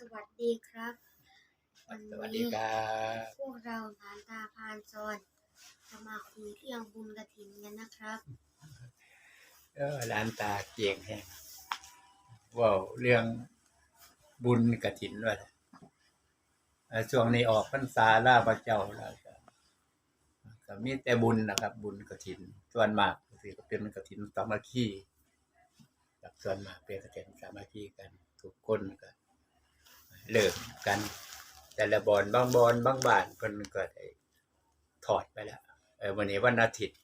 สวัสดีครับ วันสวัสดีนี้ครับพวกเราหลานตาพานซอนจะมาคุยเรื่องบุญกระถินกันนะครับ เออร้านตาเกียงแห้งเว่าเรื่องบุญกระถินว่าเอ่อช่วงนี้ออกพรรษาล่าพระเจ้าแล้วก็ก็มีแต่บุญนะครับ บุญกระถิน ส่วนมากก็สิก็เป็นกระถินสามัคคีกับส่วนมากเป็นกระถินสามัคคีกันทุกคนก็ เลิกกัน แต่ละบอนบางบอนบางบานเพิ่นก็ได้ถอดไปแล้วเออวันนี้วันอาทิตย์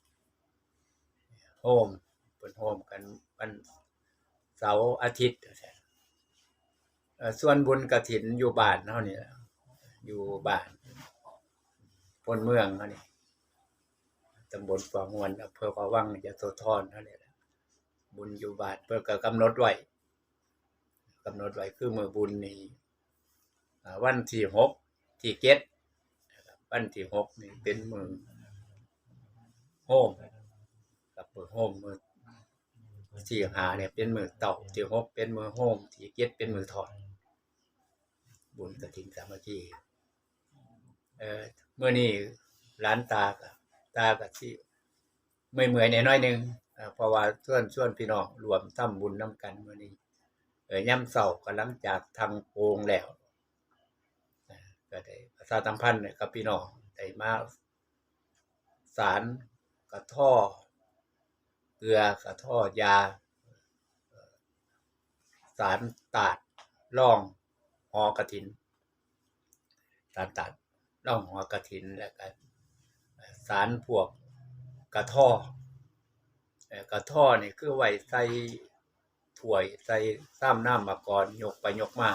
โฮมเปิดโฮมกันวันเสาร์อาทิตย์ส่วนบุญกระถินอยู่บ้านเฮานี่อยู่บ้านพนเมืองเฮานี่ตำบลปางวนอำเภอปะวังยโสธรเฮานี่แหละบุญอยู่บานเพิ่นก็กำหนดไว้กำหนดไว้คือมื้อบุญนี่ วันที่หกที่เจ็ดวันที่หกนี่เป็นมือโฮมกับมือโฮมมือที่หาเนี่ยเป็นมือเต่าที่หกเป็นมือโฮมที่เจ็ดเป็นมือถอดบุญกระถิ่นสามัคคีเออเมื่อนี้ร้านตากับตากับที่ไม่เหมือยในน้อยหนึ่งเพราะว่าส่วนส่วนพี่น้องรวมทำบุญน้ำกันเมื่อนี้เออย่ำเสาก็หลังจากทางโปงแล้ว ก็ได้ประชาสัมพันธ์กับพี่น้องได้มาสารกระท่อเกลือกระท่อยา สารตาดร่องหอกระถิน สารตาดร่องหอกระถินแล้วก็สารพวกกระท่อกระท่อนี่คือไว้ใส่ถ้วยใส่ซ้ำน้ำมาก่อนยกไปยกมา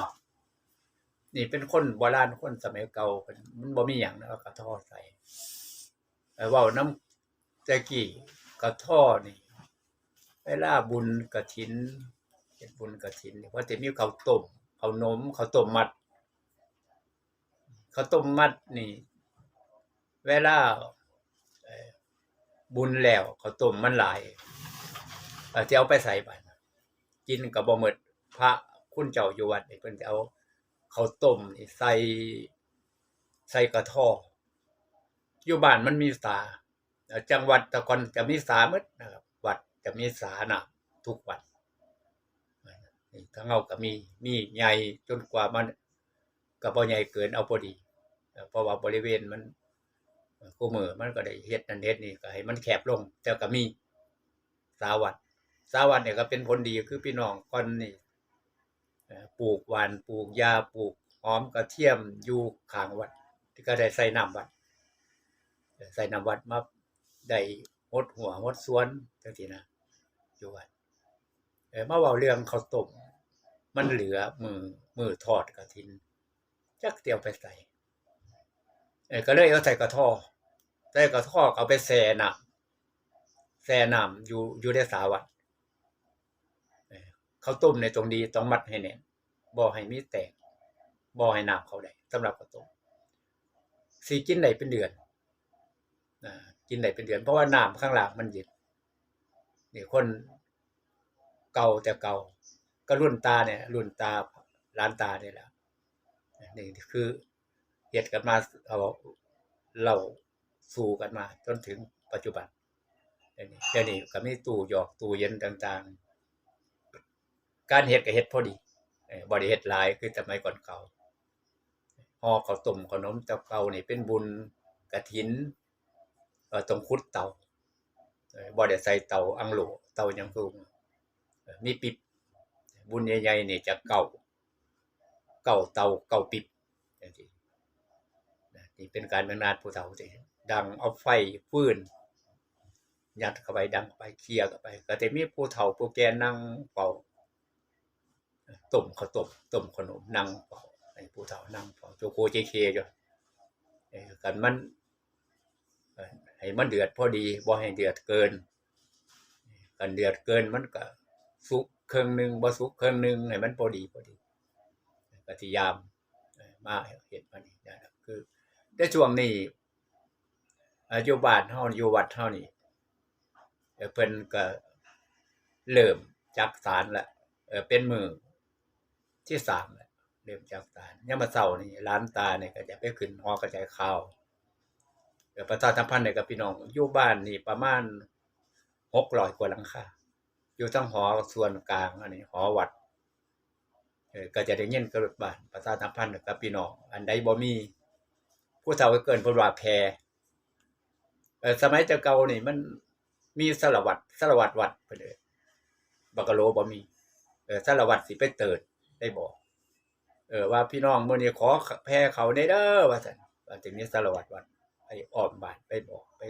นี่เป็นคนโบราณคนสมัยเก่ามันบ่มีหยังนะกระท่อใส่เอ่ว้าน้ำต่กี้กระท่อนี่เวลาบุญกระถินเฮ็ดบุญกระถินนี่ว่าจะมีข้าวต้มข้าวนมข้าวต้มมัดข้าวต้มมัดนี่ เวลาเอ่อบุญแล้วข้าวต้มมันหลายจะเอาไปใส่บาตรกินก็บ่หมดพระคุณเจ้าอยู่วัดนี่เพิ่นจะเอา ข้าวต้มนี่ใส่ใส่กระทออยู่บ้านมันมีสาจังหวัดตะกอนจะมีสาหมดนะครับ วัดจะมีสานะทุกวัดนี่ทั้งเอาก็มีมีใหญ่จนกว่ามันก็บ่ใหญ่เกินเอาพอดีเอ่อเพราะว่าบริเวณมันกูมือมันก็ได้เฮ็ดนั่นเฮ็ดนี่ก็ให้มันแคบลงแต่ก็มีสาวัดสาวัดเนี่ยก็เป็นผลดีคือพี่น้องก่อนนี่ ปลูกหวานปลูกยาปลูกหอมกระเทียมอยู่ข้างวัดที่ก็ได้ใส่น้ำวัด ใส่น้ำวัดมาได้หดหัวหดสวนจังซี่นะอยู่วัดเออมาว้าเรื่องเขาต้มมันเหลือมือมือทอดกฐินจักเตียวไปใส่เออก็เลยเอาใส่กระท่อใส่กระท่อเอาไปแช่น้ำแช่น้ำอยู่อยู่ในสาวัดเขาต้มในตรงดีต้องมัดให้แน่น บ่ให้มีแตกบ่ให้น้ำเขาได้สำหรับข้าวต้มสิกินได้เป็นเดือนกินได้เป็นเดือน เพราะว่าน้ำข้างหล่างมันเย็นนี่คนเก่าแต่เก่าก็รุ่นตาเนี่ย รุ่นตาร้านตาเนี่ยแหละนี่คือเหตุกันมาเอาเราสู่กันมา จนถึงปัจจุบันเดี๋ยวนี้เดี๋ยวนี้ก็มีตู้หยอกตู้เย็นต่าง ๆ การเฮ็ดก็เฮ็ดพอดี บ่ได้เฮ็ดหลายคือสมัยก่อนเก่าห่อข้าวต้มขนมแต่เก่านี่เป็นบุญกฐินต้องขุดเตาเอ่อบ่ได้ใส่เตาอังโลเตายังคือมีปิบบุญใหญ่ๆนี่จะเก่าเก่าเตาเก่าปิบจังซี่นี่เป็นการเมืองนานผู้เฒ่าสิดังเอาไฟฟืนยัดเข้าไปดังเข้าไปเคลียร์เข้าไป ก็จะมีผู้เฒ่าผู้แก่นั่งเฝ้า ต้มข้าวต้มต้มขนมนั่งเฝ้าให้ผู้เฒ่านั่งเฝ้าโจโกเจเคอยู่ออกันมันให้มันเดือดพอดีบ่ให้เดือดเกิน กันเดือดเกินมันก็สุกเครึ่องหนึ่งบ่สุกเครึ่องหนึ่งให้มันพอดีพอดีก็พยามมาเฮ็ดมานี่นะครับคือในช่วงนี้อ่ออยู่บ้านเฮาอยู่วัดเฮานี่เอ่อเพิ่นก็เริ่มจักสารล้วเอ่อเป็นมือ ที่สามแล้วเริ่มจากศาลยามมาเช้านี่ร้านตาเนี่ยก็จะไปขึ้นหอกระจายข่าวเดี๋ยวประชาสัมพันธ์เนี่ยกับพี่น้องอยู่บ้านนี่ประมาณ600กว่าหลังคาอยู่ทั้งหอส่วนกลางอันนี้หอวัดเออก็จะได้ยินกับรถบ้านประชาสัมพันธ์กับพี่น้องอันใดบ่มี ผู้เฒ่าก็เกินพิ่นว่าแพรเออสมัยแต่เก่านี่มันมีสารวัตรสารวัตรวัดเพิ่นเด้อบักโลบ่มีเออสารวัตรสิไปเติด ได้บอก เออว่าพี่น้องเมื้อนี้ขอแพรเขาได้เด้อว่าซั่นว่าถึงนี้สารวัตรวัดไปอ้อมบานไปบอกไป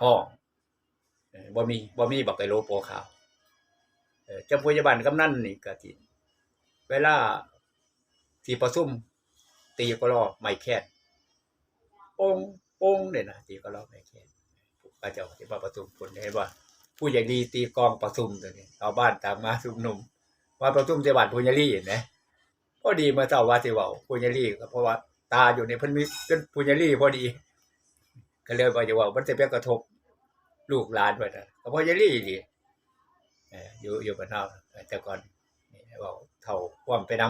ห้องเออบ่มีบ่มีบักกะโลโปข่าวเออจำพยาบาลกำนันนี่ก็สิเวลาที่ประชุมตีก็รอไม่แค่นโป้งโป้งเนี่ยนะตีก็รอไม่แค่นก็เจ้าที่ว่าประชุมคนเห็นว่า ผู้ใหญ่ดีตีกองประชุมตัวนี้ชาวบ้านต่างมาชุมนุม มาประชุมจังหวัดพุญรีเห็นไหมพอดีมาเจ้าว่าสิเว้าพุญรีก็เพราะว่าตาอยู่ในพิ่นมีเป็นพุญรีพอดี ก็เลยว่าจะว้ามันจะไปกระทบลูกหลานว่าน่ะก็พุญรีดีอยู่อยู่บ้านเฮาแต่ก่อนนี่เว้าเท่าความไปน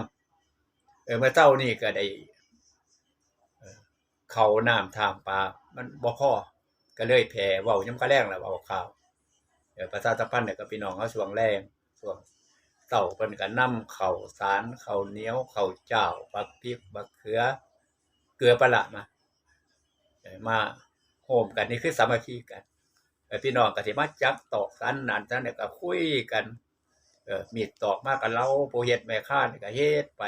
ำเออมื่อเจ้านี่ก็ได้เขาน้ำทางปลามันบ่พ่อก็เลยแผ่เว้ายำกระแรงแล้วเว้าข่าวเออประชาสัมพันธ์เนี่ยก็พี่น้องเขาช่วงแรงช่วง เต้าเพิ่นก็นำข้าสารเข้าเนียวข้าเจ้าบักพริกบักเขือ เกลือปลาร้ามามาโฮมกันนี่คือสามัคคีกันพี่น้องก็สิมาจับตอกสันนั่นซั่นเนี่ยก็คุยกันเออมีดตอกมากกันเล่าผู้เฮ็ดแม่ค้านี่ก็เฮ็ดไป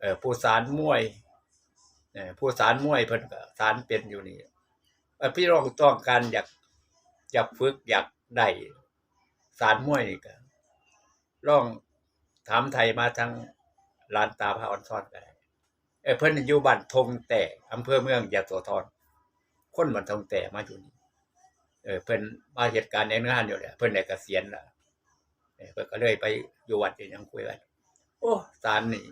เออผู้สารมวยเออผู้สารมวยเพิ่นก็สารเป็นอยู่นี่เออพี่น้องต้องการอยากอยากฝึกอยากได้สารมวยนี่ก็ ลองถามไทยมาทางลานตาพระออนซอนก็ได้เอเพิ่นอยู่บ้านทงแต่อำเภอเมืองยะโสธรคนบ้านทงแต่มาอยู่นี่เออเพิ่นมาเหตุการณ์ในงานอยู่แหละเพิ่นได้เกษียณแล้วเออเพิ่นก็เลยไปอยู่วัดนี่ยังคุยกันโอ้สารนี่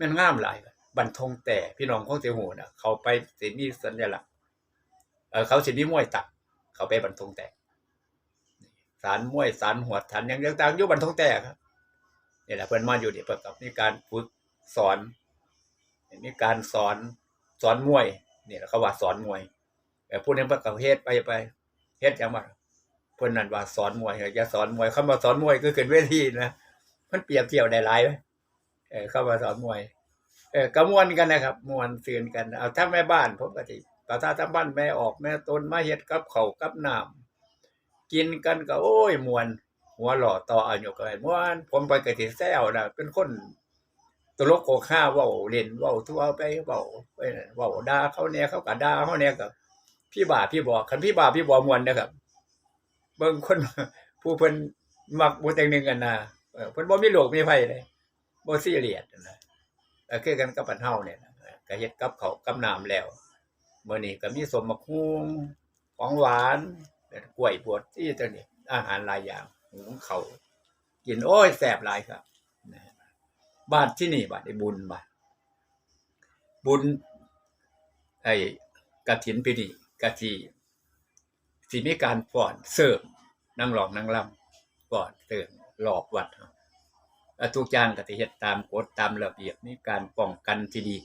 ม่นงามหลายบันทงแต่พี่น้องคงเสิฮู้น่ะเขาไปสิมีสัญลักษณ์เออเขาสิมีมวยตัก เขาไปบันทงแต่ สารมวยสารหัวทันหยังต่างๆอยู่บันทงแต่ครับนี่แหละเพิ่อนมาอยู่นี่เพิ่นกับมีการฝึกสอนมีการสอนสอนมวยนี่แหละเขาว่าสอนมวยแต่ผู้นี้เพิ่นก็เฮ็ดไปไปเฮ็ดจังว่าเพิ่อนนั่นว่าสอนมวยอย่าสอนมวยคำว่าสอนมวยคือขึ้นเวทีนะมันเปรียบเทียบได้หลายเออเข้ามาสอนมวย เออก็ม่วนกันนะครับม่วนซื่นกันเอาถ้าแม่บ้านผมก็สิประชาสัมพันธ์แม่ออกแม่ตนมาเฮ็ดกับเขากับน้ำ กินกันก็โอ้ยมวน หัวหล่อต่ออายุก็ให้มวน ผมไปก็สิแซวนะเป็นคนตลกโกค่าว้าเล่นว้าทั่วไปว้าไปนั่นเว้าด่าเขาแหน่เขาก็ด่าเฮาแหน่ก็พี่บ่าพี่บ่คันพี่บ่าพี่บ่ม่วนนะครับเบิ่งคนผู้เพิ่นมักบ่แต่งหนึ่งกันนะเพิ่นบ่มีโรคมีภัยเลยบ่ซีเรียสนะก็คือกันกับปันเฮาเนี่ยก็เฮ็ดกับเขากับน้ำแล้วเมื้อนี้ก็มีสมมะคุงของหวาน กล้วยบวชที่ตัวนี้อาหารหลายอย่างหุงข้ากินโอ้ยแซ่บหลายครับบ้านที่นี่บัดได้บุญบัดบุญไอ้กฐินปีนี้กะทิสิมีการฟ้อนเสร์ฟนางร้องนางรำฟ้อนเสิร์ฟรอบวัดเฮาเอ่อทุกอย่างก็สิเฮ็ดตามกฎตามระเบียบมีการป้องกันที่ดี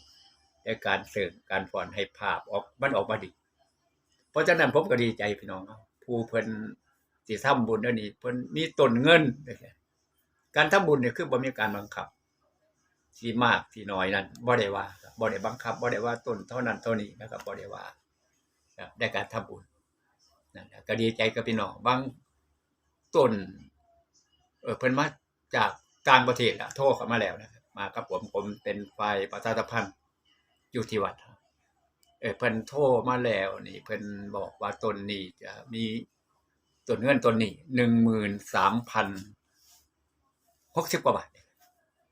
ในการเสริมการฟ้อนให้ภาพออกมันออกมาดี เพราะฉะนั้นผมก็ดีใจพี่น้องครับ ผู้เพิ่นสิทำบุญเดี๋ยวนี้เพิ่นมีต้นเงิน การทำบุญเนี่ยคือบ่มีการบังคับสิมากสิน้อยนั่นบ่ได้ว่าบ่ได้บังคับบ่ได้ว่าต้นเท่านั้นเท่านี้นะครับบ่ได้ว่าครับในการทำบุญนั่นแหละก็ดีใจกับพี่น้องบางต้นเออเพิ่นมาจากต่างประเทศอะโทรเข้ามาแล้วนะครับมากับผมผมเป็นฝ่ายประชาสัมพันธ์อยู่ที่วัด เพิ่นโทรมาแล้วนี่เพิ่นบอกว่าต้นนี้จะมีต้นเงินต้นนี้หนึ่งหมื่นสามพันหกสิบกว่าบาท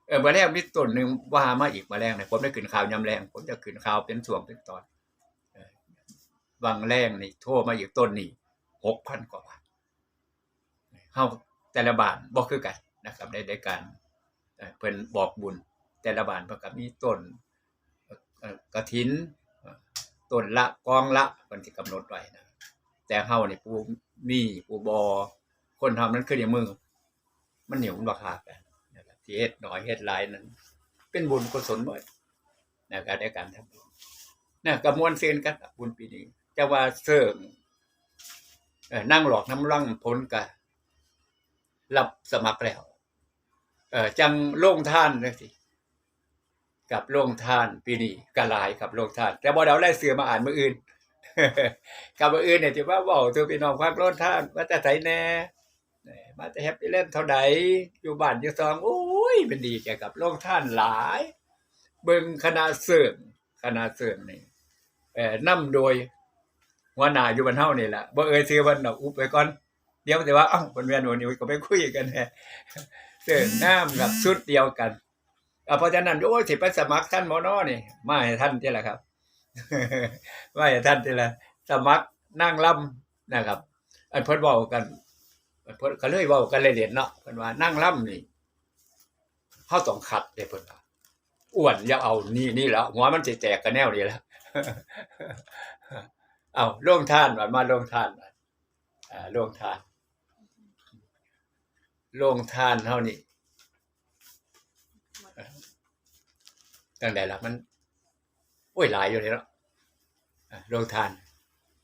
เออมาแรกมีต้นหนึ่งว่ามาอีกมาแรงนะผมได้ขึ้นข่าวยำแรงผมจะขึ้นข่าวเป็นส่วนเป็นตอนวังแรงนี่โทรมาอีกต้นนี้หกพันกว่าบาทเฮาแต่ละบานบ่คือกันนะครับในในการเพิ่นบอกบุญแต่ละบานเพิ่นก็มีต้นเอ่อกฐิน ต้นละกองละเพิ่นสิกำหนดไว้นะแต่เฮานี่ผู้มีผู้บ่คนทำนั้นคือในมือมันเหนียวมันบ่ขาดกันนะครับที่เฮ็ดน้อยเฮ็ดหลายนั้น เป็นบุญกุศลหมดนะครับในการทำบุญนะกระมวลเซียนกันบุญปีนี้จะว่าเสริมนั่งหลอกน้ำร่างพ้นกะรับสมัครแล้ว เออจังโล่งท่านนะสิ กับโล่งท่านปีนี้กะหลายกับโล่งท่าน แต่บ่เดาไล่เสือมาอ่านมืออื่นกับมืออื่นเนี่ยที่ว่าเว้าตัวพี่น้องฟังโล่งท่านว่าแต่ไสแน่แน่มาแต่แฮปปี้เล่นเท่าใดอยู่บ้านอยู่ซองโอ้ยเป็นดีแกกับโล่งท่านหลาย เบิ่งคณะเสริมคณะเสริมนี่เอ่อนำโดยหัวหน้าอยู่บนเฮานี่แหละบ่เอ่ยชื่อเพิ่นดอกอุบไว้ก่อน เดี๋ยวแต่ว่าอ้าวเพิ่นแม่นวันนี้ก็ไปคุยกันแฮะเสื้อน้ำกับชุดเดียวกัน เอาพราะฉะนั้นโอ้ยสิไปสมัครท่านหมอนอนี่มาให้ท่านที่ละครับมาให้ท่านที่ละสมัครนั่งล่ำนะครับ อันเพิ่นเว้ากันอันเพิ่นก็เลยเว้ากันเลยเด่นเนาะเพิ่นว่านั่งล่ำนี่เฮาต้องขัดเด้เพิ่นว่าอ้วนอย่าเอานี่นี่แล้วหัวมันสิแตกกันแนวนี้แล้วเอาลงทานว่ามาลงทานว่าอ่าลงทานโรงทานเท่านี้ ตั้งแต่ละมันโอ้ยหลายอยู่เลยเนาะอะโรงทาน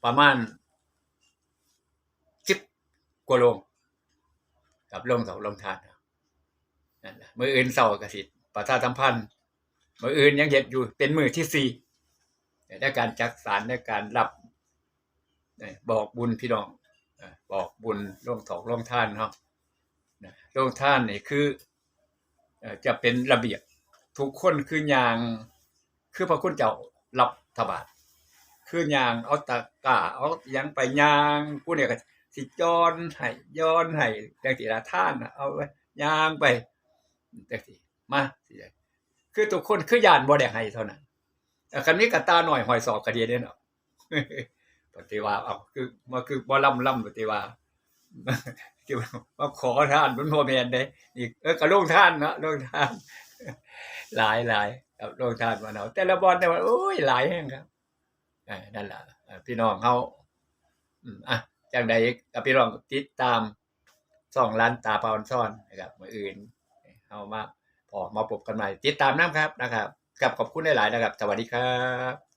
ประมาณสิบกว่าโรงกับโรงสองโรงทานนั่นแหละมืออื่นเศร้ากสิประชาสัมพันธ์มืออื่นยังเห็ดอยู่เป็นมือที่สี่ในการจักสารในการรับบอกบุญพี่น้องบอกบุญโรงถอกโรงทานเนาะนะโรงท่านนี่คือเอ่อจะเป็นระเบียบ ทุกคนคือยางคือพระคุณเจ้ารับถบาทคือยางเอาตะก้าเอายังไปยางผู้เนี่ยก็สิย้อนให้ย้อนให้จังสิละท่านเอาไว้ยางไปจังสิมาสิคือทุกคนคือยานบ่ได้ให้เท่านั้นแต่คันนี้กระตาหน่อยหอยสอบกระเดียเด้เนาะปฏิว่าเอาคือมาคือบ่ล่ำล่ำปฏิว่าที่ว่ามาขอทานบนพ่อแม่นได้อีกเออก็ลงท่านเนาะลงท่าน หลายหลายครับลงทานมาเนาะแต่ละบอลแต่ว่าโอ้ยหลายแห่งครับนั่นแหละพี่น้องเขาอืมอะจังใดกับพี่น้องติดตามสองล้านตาปอนซ่อนนะครับมืออื่นเฮามาพอมาปบกันใหม่ติดตามน้ำครับนะครับกับขอบคุณหลายๆนะครับ สวัสดีครับ